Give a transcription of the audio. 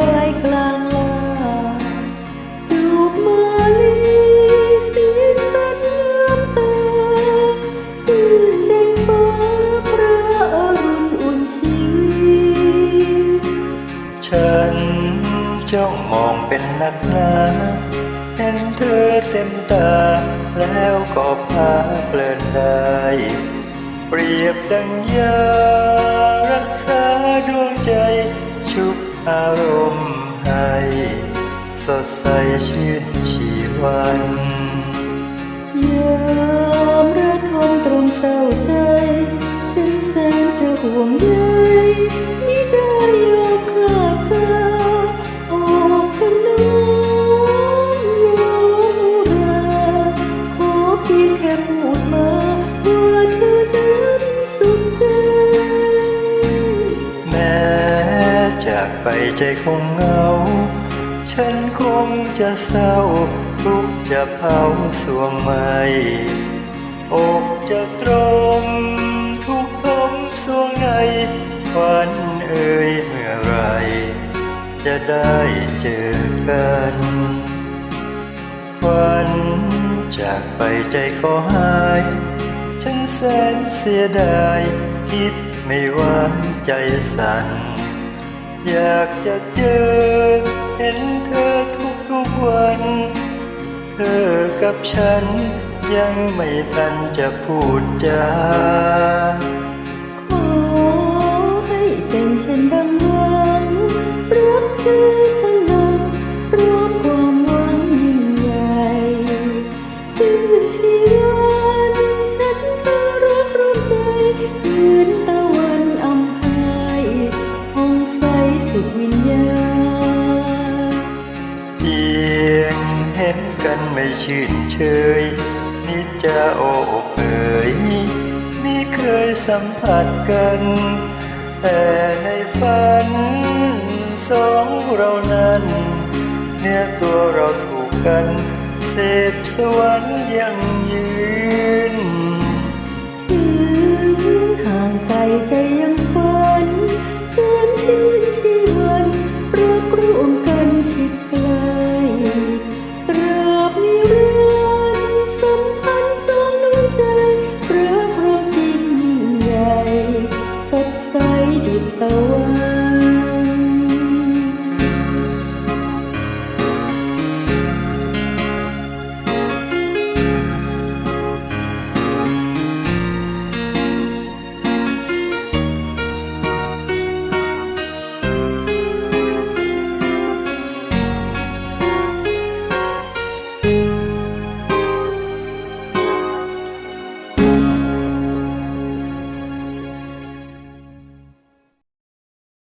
ใกล้กลางลาจูบมาลีสีสันน้ำตาชื่นใจฟ้าพระอรุณอุ่นชีฉันจ้องมองเป็นนักหนาเห็นเธอเต็มตา แล้วก็พาเปลินได้ เปรียบดังยา อารมณ์ให้สดใสชื่นชีวันยามระทมตรงเศร้าใจ ฉันแสนจะห่วงใยไม่ได้ย จากไปใจคงเหงา ฉันคงจะเศร้าทุกจะเผาสวงไหมอกจะตรม ทุกทมสวงในวันเอ่ยเมื่อไร จะได้เจอกันวันจากไปใจก็หาย ฉันแสนเสียดาย คิดไม่ว่าใจสั่น อยากจะเจอ เห็นเธอทุกทุกๆวัน เธอกับฉันยังไม่ทันจะพูดจาขอให้เป็นฉันดังหวังรักเธอ กันไม่ชื่นเชยนิจจะโอบเอ่ยมิเคยสัมผัสกัน แต่ในฝันสองเรานั้น เนื้อตัวเราถูกกัน เสพสวรรค์ยังยืน